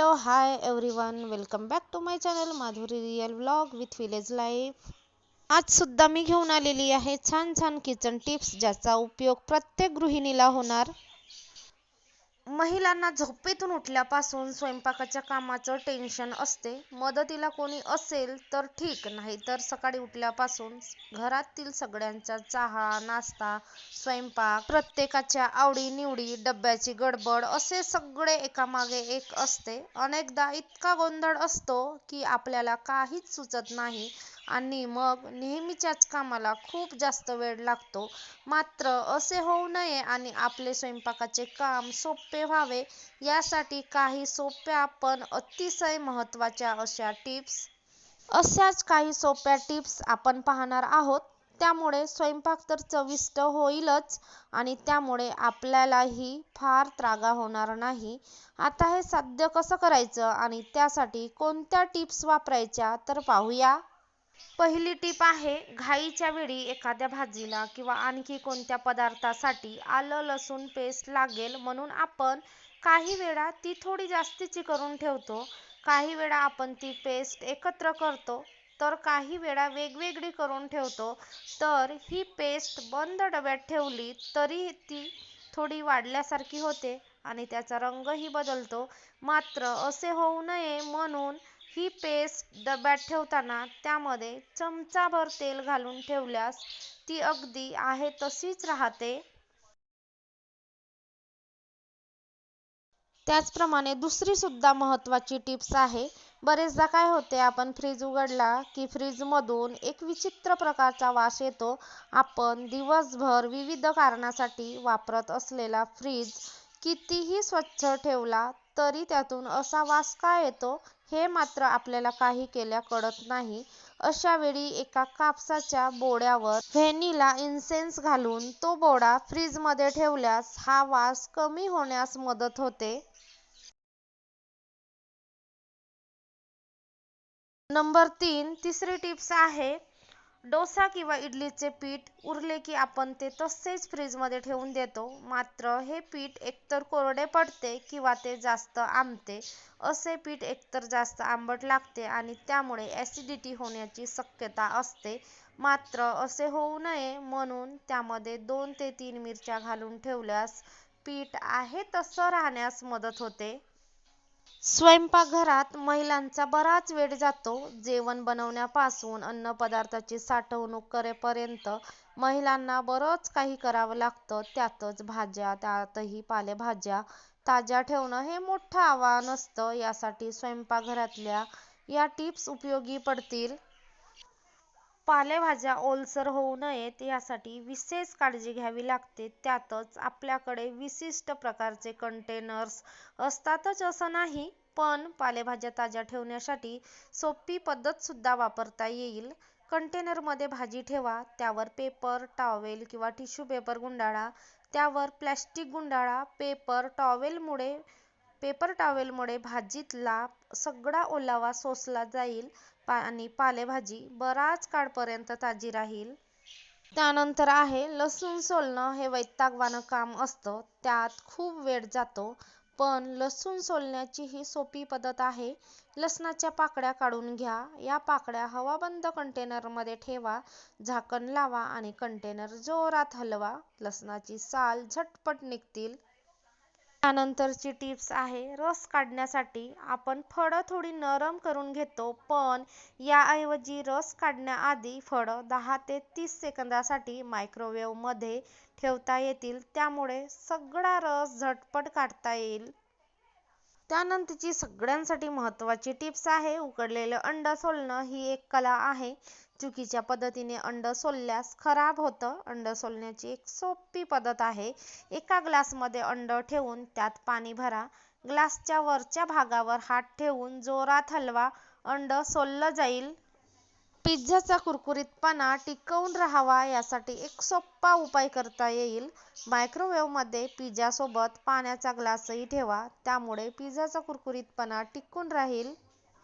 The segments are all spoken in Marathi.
Hello hi everyone welcome back to my channel Madhuri real vlog with village life आज सुद्धा मी घेऊन आलेली आहे छान छान किचन टिप्स ज्याचा उपयोग प्रत्येक गृहिणीला होणार. महिलांना झोपेतून उठल्यापासून स्वयंपाकाच्या कामाचं टेन्शन असते. मदतीला कोणी असेल तर ठीक नाही तर सकाळी उठल्यापासून घरातील सगळ्यांचा चहा नाश्ता स्वयंपाक प्रत्येकाच्या आवडी-निवडी डब्याची गडबड असे सगळे एकामागे एक असते. अनेकदा इतका गोंधळ असतो की आपल्याला काहीच सुचत नाही. आणि मग नेहमीच्याच कामाला खूप जास्त वेळ लागतो. मात्र असे होऊ नये आणि आपले स्वयंपाकाचे काम सोपे व्हावे यासाठी काही सोप्या पण अतिशय महत्त्वाच्या अशा टिप्स अशाच काही सोप्या टिप्स आपण पाहणार आहोत. त्यामुळे स्वयंपाक तर चविष्ट होईलच आणि त्यामुळे आपल्यालाही फार त्रागा होणार नाही. आता हे साध्य कसं करायचं आणि त्यासाठी कोणत्या टिप्स वापरायच्या तर पाहूया. पहिली टीप आहे घाईच्या वेळी एखाद्या भाजीला किंवा आणखी कोणत्या पदार्थासाठी आलं लसूण पेस्ट लागेल म्हणून आपण काही वेळा ती थोडी जास्तीची करून ठेवतो. काही वेळा आपण ती पेस्ट एकत्र करतो तर काही वेळा वेगवेगळी करून ठेवतो. तर ही पेस्ट बंद डब्यात ठेवली तरी ती थोडी वाढल्यासारखी होते आणि त्याचा रंगही बदलतो. मात्र असे होऊ नये म्हणून ही पेस्ट डब्यात ठेवताना त्यामध्ये चमचाभर तेल घालून ठेवल्यास ती अगदी आहे तशीच राहते. त्याचप्रमाणे दुसरी सुद्धा महत्त्वाची टिप्स आहे. बरेचदा काय होते आपण फ्रीज उघडला की फ्रीजमधून एक विचित्र प्रकारचा वास येतो. आपण दिवसभर विविध कारणासाठी वापरत असलेला फ्रीज कितीही स्वच्छ ठेवला तरी त्यातून असा वास का येतो? हे मात्र आपल्याला काही केल्या कळत नाही. अशा वेळी एका कापसाच्या बोड्यावर व्हॅनिला इन्सेन्स घालून तो बोडा फ्रीजमध्ये ठेवल्यास हा वास कमी होण्यास मदत होते. नंबर तीन तिसरी टिप्स आहे डोसा किंवा इडलीचे पीठ उरले की आपण ते तसेच फ्रीजमध्ये ठेवून देतो. मात्र हे पीठ एकतर कोरडे पडते किंवा ते जास्त आंबते असे पीठ एकतर जास्त आंबट लागते आणि त्यामुळे ॲसिडिटी होण्याची शक्यता असते. मात्र असे होऊ नये म्हणून त्यामध्ये दोन ते तीन मिरच्या घालून ठेवल्यास पीठ आहे तसं राहण्यास मदत होते. स्वयंपाकघरात महिलांचा बराच वेळ जातो. जेवण बनवण्यापासून अन्नपदार्थाची साठवणूक करेपर्यंत महिलांना बरंच काही करावं लागतं. त्यातच भाज्या त्यातही पालेभाज्या ताज्या ठेवणं हे मोठं आव्हान असतं. यासाठी स्वयंपाकघरातल्या या टिप्स उपयोगी पडतील. पालेभाज्या ओलसर होऊ नयेत यासाठी विशेष काळजी घ्यावी लागते. त्यातच आपल्याकडे विशिष्ट प्रकारचे कंटेनर्स असतातच असं नाही पण पालेभाज्या ताज्या ठेवण्यासाठी सोपी पद्धत सुद्धा वापरता येईल. कंटेनरमध्ये भाजी ठेवा त्यावर पेपर टॉवेल किंवा टिश्यू पेपर गुंडाळा. त्यावर प्लॅस्टिक गुंडाळा पेपर टॉवेलमुळे पेपर टॉवेलमुळे भाजीतला सगळा ओलावा सोसला जाईल. आणि पालेभाजी बराच काळपर्यंत ताजी राहील. त्यानंतर आहे लसूण सोलणं हे वैतागवाणं काम असतं. त्यात खूप वेळ जातो. पण लसूण सोलण्याची ही सोपी पद्धत आहे. लसणाच्या पाकळ्या काढून घ्या. या पाकळ्या हवाबंद कंटेनरमध्ये ठेवा. झाकण लावा आणि कंटेनर जोरात हलवा. लसणाची साल झटपट निघतील. त्यानंतरची टिप्स आहे रस काढण्यासाठी आपण फळं थोडी नरम करून घेतो पण याऐवजी रस काढण्याआधी फळं दहा ते तीस सेकंदासाठी मायक्रोवेव्हमध्ये ठेवता येतील त्यामुळे सगळा रस झटपट काढता येईल. त्यानंतरची सगळ्यांसाठी महत्त्वाची टिप्स आहे. उकडलेलं अंड सोलणं ही एक कला आहे. चुकीच्या पद्धतीने अंड सोलल्यास खराब होतं. अंड सोलण्याची एक सोपी पद्धत आहे. एका ग्लासमध्ये अंड ठेवून त्यात पाणी भरा. ग्लासच्या वरच्या भागावर हात ठेवून जोरात हलवा. अंड सोललं जाईल. पिझ्झाचा कुरकुरीतपणा टिकवून राहावा यासाठी एक सोपा उपाय करता येईल. मायक्रोवेव्हमध्ये पिझ्झासोबत पाण्याचा ग्लासही ठेवा त्यामुळे पिझ्झाचा कुरकुरीतपणा टिकून राहील.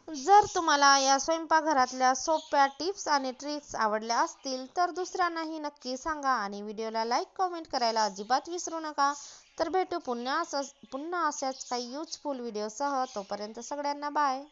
जर तुम्हाला या स्वयंपाकघरातल्या सोप्या टिप्स आणि ट्रिक्स आवडल्या असतील तर दुसऱ्यांनाही नक्की सांगा आणि व्हिडिओला लाईक कमेंट करायला अजिबात विसरू नका. तर भेटू पुन्हा असंच पुन्हा अशाच काही युजफुल व्हिडिओसह तोपर्यंत सगळ्यांना बाय